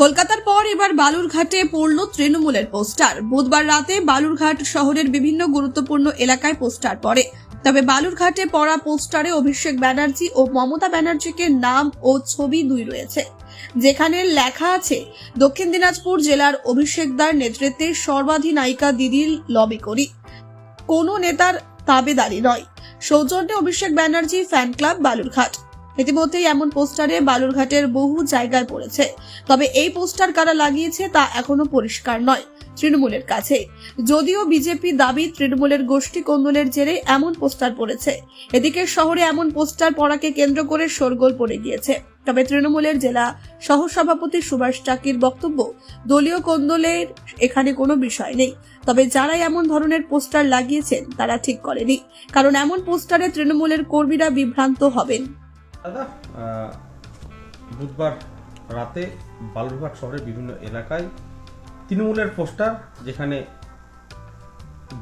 কলকাতার পর এবার বালুরঘাটে পড়ল তৃণমূলের পোস্টার। বুধবার রাতে বালুরঘাট শহরের বিভিন্ন গুরুত্বপূর্ণ এলাকায় পোস্টার পড়ে। তবে বালুরঘাটে পড়া পোস্টারে অভিষেক ব্যানার্জি ও মমতা ব্যানার্জিকে নাম ও ছবি দুই রয়েছে। যেখানে লেখা আছে, দক্ষিণ দিনাজপুর জেলার অভিষেকদার নেতৃত্বে সর্বাধিনায়িকা দিদির লবি করি। কোনো নেতার তাবেদারি নয়। সৌজন্যে অভিষেক ব্যানার্জি ফ্যান ক্লাব বালুরঘাট। ইতিমধ্যেই এমন পোস্টারে বালুরঘাটের বহু জায়গায় পড়েছে। তবে এই পোস্টার কারা লাগিয়েছে তা এখনও পরিষ্কার নয় তৃণমূলের কাছে। যদিও বিজেপি দাবি তৃণমূলের গোষ্ঠী কন্দলের জেরে এমন পোস্টার পড়েছে। এদিকে শহরে এমন পোস্টার পড়াকে কেন্দ্র করে শোরগোল পড়ে গিয়েছে। তবে তৃণমূলের জেলা সহসভাপতি সুভাষ চাকির বক্তব্য, দলীয় কন্দলের এখানে কোনো বিষয় নেই। তবে যারা এমন ধরনের পোস্টার লাগিয়েছেন তারা ঠিক করেনি। কারণ এমন পোস্টারে তৃণমূলের কর্মীরা বিভ্রান্ত হবেন। দাদা বুধবার রাতে বালুরঘাট শহরের বিভিন্ন এলাকায় তৃণমূলের পোস্টার যেখানে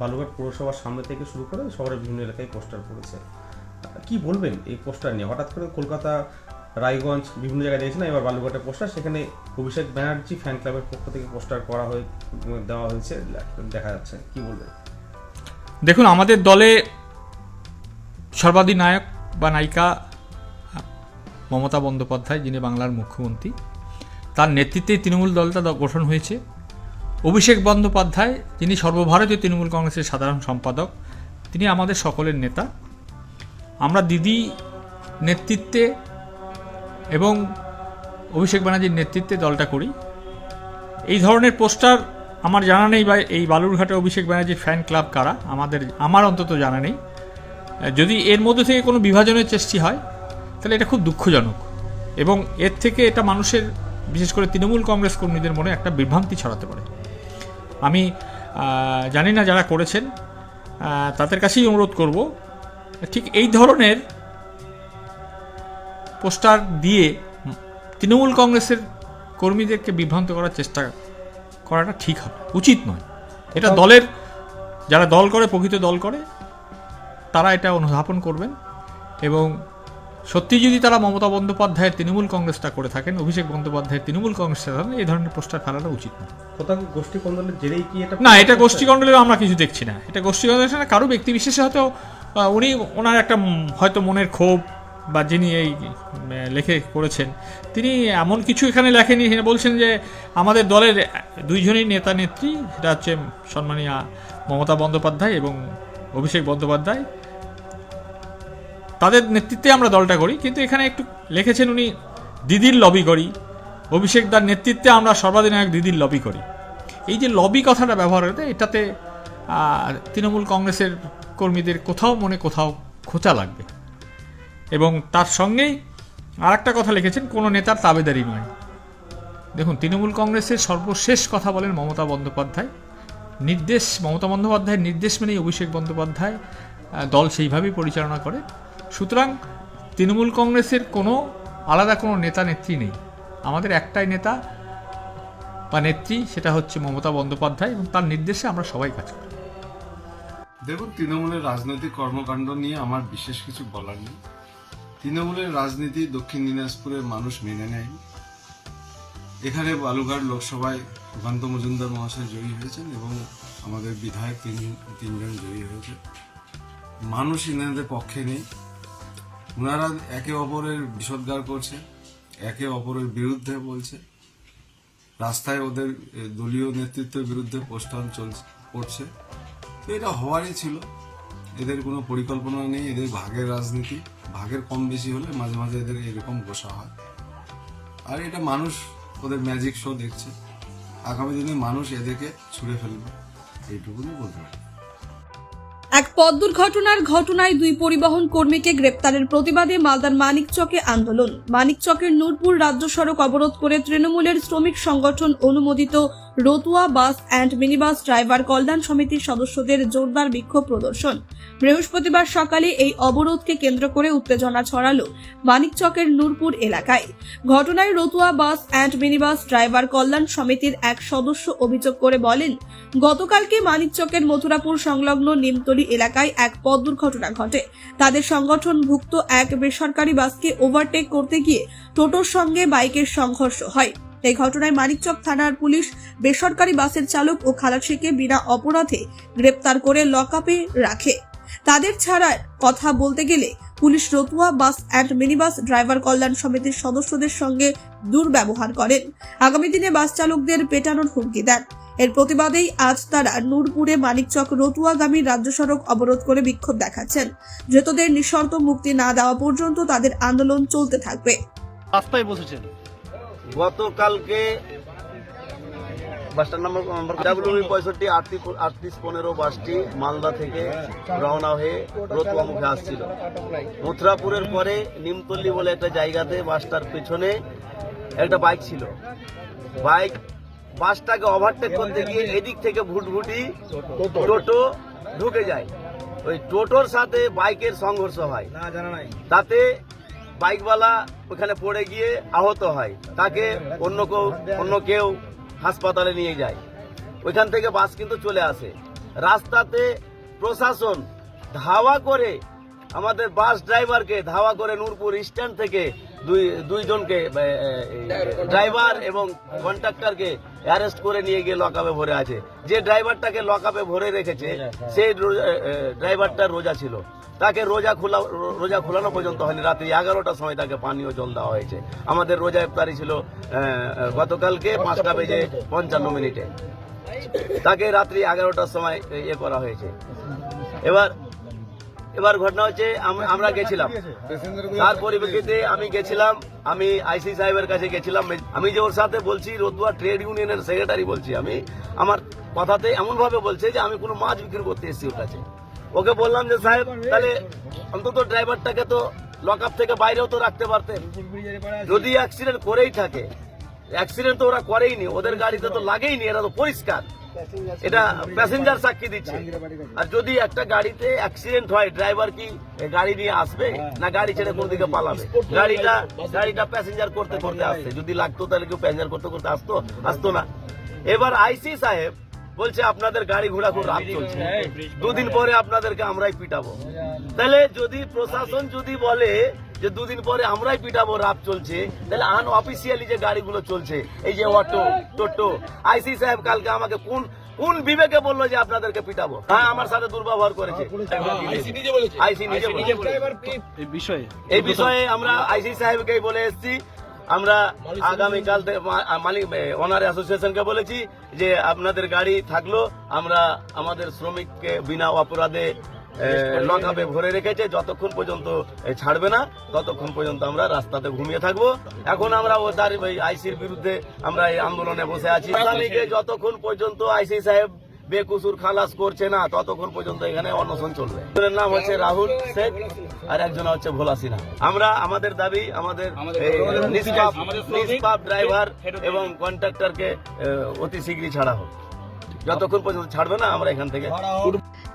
বালুরঘাট পৌরসভার সামনে থেকে শুরু করে শহরের বিভিন্ন এলাকায় পোস্টার পড়েছে। কি বলবেন এই পোস্টার নিয়ে? হঠাৎ করে কলকাতা, রায়গঞ্জ বিভিন্ন জায়গায় দেখেছেন এবার বালুরঘাটের পোস্টার, সেখানে অভিষেক ব্যানার্জি ফ্যান ক্লাবের পক্ষ থেকে পোস্টার করা হয়ে, দেওয়া হয়েছে। দেখা যাচ্ছে, কি বলবেন? দেখুন, আমাদের দলে সর্বাধিনায়ক বা নায়িকা মমতা বন্দ্যোপাধ্যায়, যিনি বাংলার মুখ্যমন্ত্রী, তার নেতৃত্বে তৃণমূল দলটা গঠন হয়েছে। অভিষেক বন্দ্যোপাধ্যায়, যিনি সর্বভারতীয় তৃণমূল কংগ্রেসের সাধারণ সম্পাদক, তিনি আমাদের সকলের নেতা। আমরা দিদি নেতৃত্বে এবং অভিষেক ব্যানার্জির নেতৃত্বে দলটা করি। এই ধরনের পোস্টার আমার জানা নেই বা এই বালুরঘাটে অভিষেক ব্যানার্জির ফ্যান ক্লাব কারা? আমাদের, আমার অন্তত জানা নেই। যদি এর মধ্যে থেকে কোনো বিভাজনের চেষ্টি হয় তাহলে এটা খুব দুঃখজনক। এবং এর থেকে এটা মানুষের বিশেষ করে তৃণমূল কংগ্রেস কর্মীদের মনে একটা বিভ্রান্তি ছড়াতে পারে। আমি জানি না যারা করেছেন তাদের কাছেই অনুরোধ করব ঠিক এই ধরনের পোস্টার দিয়ে তৃণমূল কংগ্রেসের কর্মীদেরকে বিভ্রান্ত করার চেষ্টা করাটা ঠিক হবে উচিত নয়। এটা দলের যারা দল করে প্রকৃত দল করে তারা এটা অনুধাবন করবেন এবং সত্যি যদি তারা মমতা বন্দ্যোপাধ্যায়ের তৃণমূল কংগ্রেসটা করে থাকেন অভিষেক বন্দ্যোপাধ্যায়ের তৃণমূল কংগ্রেসটা থাকেন এই ধরনের পোস্টার ফেলাটা উচিত না। কোথাও গোষ্ঠী কন্দলের জেরেই কি এটা না এটা গোষ্ঠীকণ্ডলে আমরা কিছু দেখছি না। এটা গোষ্ঠীকণ্ডলে না কারও ব্যক্তি বিশেষে হয়তো উনি ওনার একটা হয়তো মনের ক্ষোভ বা যিনি এই লেখে করেছেন তিনি এমন কিছু এখানে লেখেনি বলছেন যে আমাদের দলের দুইজনই নেতা নেত্রী সেটা হচ্ছে সম্মানীয় মমতা বন্দ্যোপাধ্যায় এবং অভিষেক বন্দ্যোপাধ্যায়। তাদের নেতৃত্বে আমরা দলটা করি কিন্তু এখানে একটু লিখেছেন উনি, দিদির লবি করি অভিষেক দার নেতৃত্বে আমরা সর্বাধিনায়ক দিদির লবি করি। এই যে লবি কথাটা ব্যবহার হতে এটাতে তৃণমূল কংগ্রেসের কর্মীদের কোথাও মনে কোথাও খোঁচা লাগবে। এবং তার সঙ্গেই আর একটা কথা লিখেছেন, কোনো নেতার তাবেদারি নয়। দেখুন, তৃণমূল কংগ্রেসের সর্বশেষ কথা বলেন মমতা বন্দ্যোপাধ্যায়। নির্দেশ, মমতা বন্দ্যোপাধ্যায়ের নির্দেশ মেনেই অভিষেক বন্দ্যোপাধ্যায় দল সেইভাবেই পরিচালনা করে। সুতরাং তৃণমূল কংগ্রেসের কোনো আলাদা কোনো নেতা নেত্রী নেই। আমাদের একটাই নেতা বা নেত্রী, সেটা হচ্ছে মমতা বন্দ্যোপাধ্যায় এবং তার নির্দেশে আমরা সবাই কাজ করি। দেখুন, তৃণমূলের রাজনৈতিক কর্মকাণ্ড নিয়ে আমার বিশেষ কিছু বলার নেই। তৃণমূলের রাজনীতি দক্ষিণ দিনাজপুরের মানুষ মেনে নেয় এখানে বালুঘাট লোকসভায় সুকান্ত মজুমদার মহাশয় জয়ী হয়েছেন এবং আমাদের বিধায়ক তিন তিনজন জয়ী হয়েছে। মানুষ ইনাদের পক্ষে নেই। ওনারা একে অপরের বিষোদ্গার করছে, একে অপরের বিরুদ্ধে বলছে। রাস্তায় ওদের দলীয় নেতৃত্বের বিরুদ্ধে পোস্টার চলছে, করছে। তো এটা হওয়ারই ছিল। এদের কোনো পরিকল্পনা নেই, এদের ভাগের রাজনীতি। ভাগের কম বেশি হলে মাঝে মাঝে এদের এরকম বসা হয়। আর এটা মানুষ ওদের ম্যাজিক শো দেখছে। আগামী দিনে মানুষ এদেরকে ছুঁড়ে ফেলবে। এইটুকুনি বলতে পারি। এক পথ দুর্ঘটনার ঘটনায় দুই পরিবহন কর্মীকে গ্রেপ্তারের প্রতিবাদে মালদার মানিকচকে আন্দোলন। মানিকচকের নূরপুর রাজ্য সড়ক অবরোধ করে তৃণমূলের শ্রমিক সংগঠন অনুমোদিত Ratua bus and minibus driver কল্যাণ সমিতির সদস্যদের জোরদার বিক্ষোভ প্রদর্শন। বৃহস্পতিবার সকালে এই অবরোধকে কেন্দ্র করে উত্তেজনা ছড়ালো মানিকচকের নূরপুর এলাকায়। ঘটনায় Ratua bus and minibus driver কল্যাণ সমিতির এক সদস্য অভিযোগ করে বলেন, গতকালকে মানিকচকের মথুরাপুর সংলগ্ন নিমতলি এলাকায় এক পথ দুর্ঘটনা ঘটে। তাদের সংগঠনভুক্ত এক বেসরকারি বাসকে ওভারটেক করতে গিয়ে টোটোর সঙ্গে বাইকের সংঘর্ষ হয়। এই ঘটনায় মানিকচক থানার পুলিশ, বেসরকারি বাসের চালক ও খালাসিকে বিনা অপরাধে গ্রেপ্তার করে লকআপে রাখে। তাদের ছাড়ার কথা বলতে গেলে police Ratua bus and minibus, driver কল্যাণ সমিতির সদস্যদের সঙ্গে দুর্ব্যবহার করেন। আগামী দিনে বাস চালকদের পেটানোর হুমকি দেন। এর প্রতিবাদেই আজ তারা নূরপুরে মানিকচক রতুয়াগামী রাজ্য সড়ক অবরোধ করে বিক্ষোভ দেখাচ্ছেন। ধৃতদের নিঃশর্ত মুক্তি না দেওয়া পর্যন্ত তাদের আন্দোলন চলতে থাকবে। রাস্তায় বসেছেন। গতকালকে বাসটার নম্বর নম্বর ডাব্লিউ পঁয়ষট্টি, আটত্রিশ আটত্রিশ পনেরো বাসটি মালদা থেকে রওনা হয়ে রতুয়া মুখে আসছিল। মথুরাপুরের পরে নিমতল্লি বলে একটা জায়গাতে বাসটার পেছনে একটা বাইক ছিল। বাইক বাসটাকে ওভারটেক করতে গিয়ে এদিক থেকে ভুটভুটি টোটো ঢুকে যায়। ওই টোটোর সাথে বাইকের সংঘর্ষ হয়। তাতে বাইকওয়ালা ওখানে পড়ে গিয়ে আহত হয়। তাকে অন্য কেউ অন্য কেউ হাসপাতালে নিয়ে যায়। ওইখান থেকে বাস কিন্তু চলে আসে। রাস্তাতে প্রশাসন ধাওয়া করে আমাদের বাস ড্রাইভারকে ধাওয়া করে নূরপুর স্ট্যান্ড থেকে দুই দুইজনকে ড্রাইভার এবং কন্ট্রাক্টরকে অ্যারেস্ট করে নিয়ে গিয়ে লকআপে ভরে আছে। যে ড্রাইভারটাকে লকআপে ভরে রেখেছে সেই রোজা- এ, এ, ড্রাইভারটা রোজা ছিল। তাকে রোজা খোলা রোজা খোলানো পর্যন্ত হয়নি। রাত্রি এগারোটার সময় তাকে পানীয় জল দেওয়া হয়েছে। আমাদের রোজা ইফতারি ছিল গতকালকে পাঁচটা বেজে পঞ্চান্ন মিনিটে। তাকে রাত্রি এগারোটার সময় ইয়ে করা হয়েছে। এবার এবার ঘটনা হচ্ছে আমরা গেছিলাম। তার পরিপ্রেক্ষিতে আমি গেছিলাম, আমি আইসি সাহেবের কাছে গেছিলাম। আমি যে ওর সাথে বলছি, রতুয়া ট্রেড ইউনিয়নের সেক্রেটারি বলছি আমি, আমার কথাতে এমন ভাবে বলছে যে আমি কোনো মাছ বিক্রি করতে এসেছি ওর কাছে। ওকে বললাম যে, সাহেব, তাহলে অন্তত ড্রাইভারটাকে তো লক আপ থেকে বাইরেও তো রাখতে পারতেন। যদি অ্যাক্সিডেন্ট করেই থাকে অ্যাক্সিডেন্ট তো ওরা করেইনি, ওদের গাড়িতে তো লাগেইনি, এরা তো পরিষ্কার। এটা প্যাসেঞ্জার সাক্ষী দিচ্ছে। আর যদি একটা গাড়িতে অ্যাক্সিডেন্ট হয় ড্রাইভার কি গাড়ি নিয়ে আসবে না গাড়ি ছেড়ে কোন দিকে পালাবে? গাড়িটা গাড়িটা প্যাসেঞ্জার করতে করতে আসছে। যদি লাগতো তাহলে কেউ প্যাসেঞ্জার করতে করতে আসতো আসতো না। এবার আইসি সাহেব বলছে, আপনাদের গাড়ি ঘোড়া খুব রাত চলছে। দুদিন পরে আপনাদেরকে আমরাই পিটাবো। তাহলে যদি প্রশাসন যদি বলে যে দুদিন পরে আমরাই পিটাবো রাত চলছে। তাহলে আন অফিসিয়ালি যে গাড়িগুলো চলছে এই যে অটো টোটো। আইসি সাহেব কালকে আমাকে কোন কোন বিবেকে বলল যে আপনাদেরকে পিটাবো? হ্যাঁ আমার সাথে দুর্ব্যবহার করেছে। আইসি নিজে বলেছে। আইসি নিজে বলেছে। এই বিষয়ে। এই বিষয়ে। আমরা আইসি সাহেবকে বলে এসেছি। আমরা আগামীকাল থেকে মালিক ওনার অ্যাসোসিয়েশনকে বলেছি যে আপনাদের গাড়ি থাকল আমরা আমাদের শ্রমিককে বিনা অপরাধে লক আপে ভরে রেখেছে যতক্ষণ পর্যন্ত ছাড়বে না ততক্ষণ পর্যন্ত আমরা রাস্তাতে ঘুমিয়ে থাকব। এখন আমরা ও তার আইসির বিরুদ্ধে আমরা এই আন্দোলনে বসে আছি। আগামীকে যতক্ষণ পর্যন্ত আইসি সাহেব বেকুসুর খালাস করছে না ততক্ষণ পর্যন্ত এখানে অনশন চলবে। একজনের নাম হচ্ছে রাহুল শেখ আর একজন হচ্ছে ভোলা সিনহা। আমরা আমাদের দাবি আমাদের নিষ্পাপ ড্রাইভার এবং কন্ট্রাক্টরকে অতি শীঘ্রই ছাড়া হোক। যতক্ষণ পর্যন্ত ছাড়বে না আমরা এখান থেকে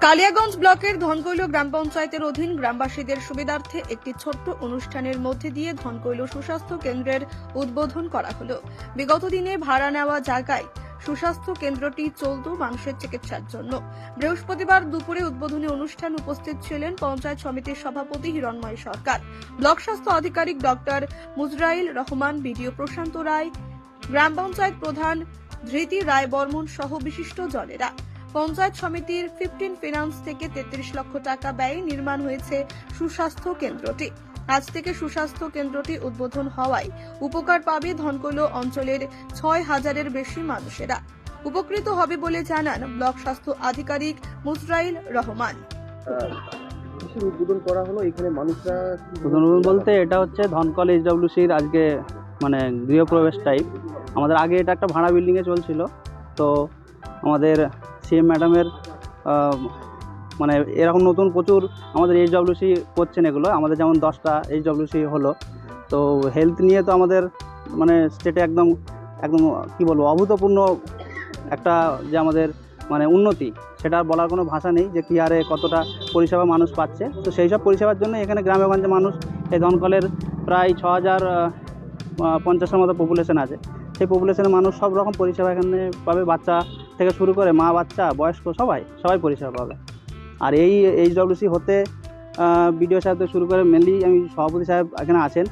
কালিয়াগঞ্জ ব্লকের ধনকৈল গ্রাম পঞ্চায়েতের অধীন গ্রামবাসীদের সুবিধার্থে একটি ছোট্ট অনুষ্ঠানের মধ্যে দিয়ে ধনকৈল সুস্বাস্থ্য কেন্দ্রের উদ্বোধন করা হলো। বিগত দিনে ভাড়া নেওয়া জায়গায় সুস্বাস্থ্য কেন্দ্রটি চলত মানুষের চিকিৎসার জন্য। বৃহস্পতিবার দুপুরে উদ্বোধনী অনুষ্ঠান উপস্থিত ছিলেন পঞ্চায়েত সমিতির সভাপতি হিরণময় সরকার। ব্লক স্বাস্থ্য আধিকারিক ডক্টর মুজরাইল রহমান, বিডিও প্রশান্ত রায়, গ্রাম পঞ্চায়েত প্রধান ধৃতি রায় বর্মন সহ বিশিষ্ট জনেরা। পঞ্চায়েত সমিতির ফিফটিন ফিনান্স থেকে তেত্রিশ লক্ষ টাকা ব্যয়ে নির্মাণ হয়েছে সুস্বাস্থ্য কেন্দ্রটি। আজ থেকে সুস্বাস্থ্য কেন্দ্রটি উদ্বোধন হওয়ায় উপকার পাবে ধনকৈল অঞ্চলের ছয় হাজারের বেশি মানুষেরা। উপকৃত হবে বলে জানান ব্লক স্বাস্থ্য আধিকারিক মুসরাইল রহমান। উদ্বোধন বলতে এটা হচ্ছে ধনকল এইচডব্লিউসির আজকে মানে গৃহপ্রবেশ টাইপ আমাদের আগে এটা একটা ভাড়া বিল্ডিংয়ে চলছিল। তো আমাদের সিএম ম্যাডামের মানে এরকম নতুন প্রচুর আমাদের এইচডব্লিউসি করছেন এগুলো, আমাদের যেমন দশটা এইচডব্লিউসি হলো। তো হেলথ নিয়ে তো আমাদের মানে স্টেটে একদম একদম কী বলব, অভূতপূর্ণ একটা যে আমাদের মানে উন্নতি, সেটা বলার কোনো ভাষা নেই যে কী হারে কতটা পরিষেবা মানুষ পাচ্ছে। তো সেই সব পরিষেবার জন্য এখানে গ্রামে গঞ্জে মানুষ, এই ধনকলের প্রায় ছ হাজার পঞ্চাশের মতো পপুলেশন আছে। সেই পপুলেশনের মানুষ সব রকম পরিষেবা এখানে পাবে, বাচ্চা থেকে শুরু করে মা, বাচ্চা, বয়স্ক সবাই সবাই পরিষেবা পাবে। আর এই এইচডব্লিউসি হতে বিডিও সাহেব থেকে শুরু করে মেনলি আমি সভাপতি সাহেব এখানে আছেন।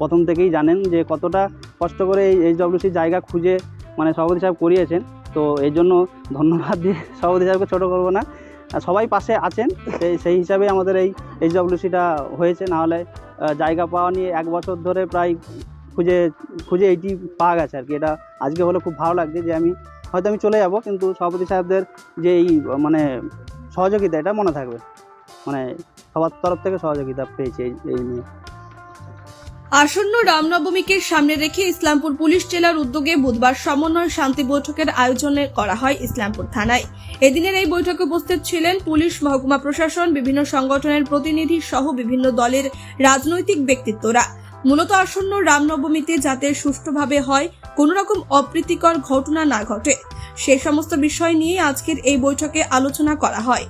প্রথম থেকেই জানেন যে কতটা কষ্ট করে এই এইচ ডব্লিউসি জায়গা খুঁজে মানে সভাপতি সাহেব করিয়েছেন। তো এই জন্য ধন্যবাদ দিয়ে সভাপতি সাহেবকে ছোটো করব না। সবাই পাশে আছেন, সেই সেই হিসাবে আমাদের এই এইচ ডব্লিউসিটা হয়েছে। নাহলে জায়গা পাওয়া নিয়ে এক বছর ধরে প্রায় খুঁজে খুঁজে এইটি পাওয়া গেছে আর কি। এটা আজকে হলে খুব ভালো লাগছে যে আমি, হয়তো আমি চলে যাব, কিন্তু সভাপতি সাহেবদের যে এই মানে সহযোগিতা, এটা মনে থাকবে। মানে সবার তরফ থেকে সহযোগিতা পেয়েছি এই নিয়ে। আসন্ন রামনবমীকে সামনে রেখে ইসলামপুর পুলিশ জেলার উদ্যোগে বুধবার সমন্বয় শান্তি বৈঠকের আয়োজন করা হয় ইসলামপুর থানায়। এদিনের এই বৈঠকে উপস্থিত ছিলেন পুলিশ, মহকুমা প্রশাসন, বিভিন্ন সংগঠনের প্রতিনিধি সহ বিভিন্ন দলের রাজনৈতিক ব্যক্তিত্বরা। মূলত আসন্ন রামনবমীতে যাতে সুষ্ঠুভাবে হয় কোনো রকম অপ্রীতিকর ঘটনা না ঘটে। সে সমস্ত বিষয় নিয়ে আজকের এই বৈঠকে আলোচনা করা হয়।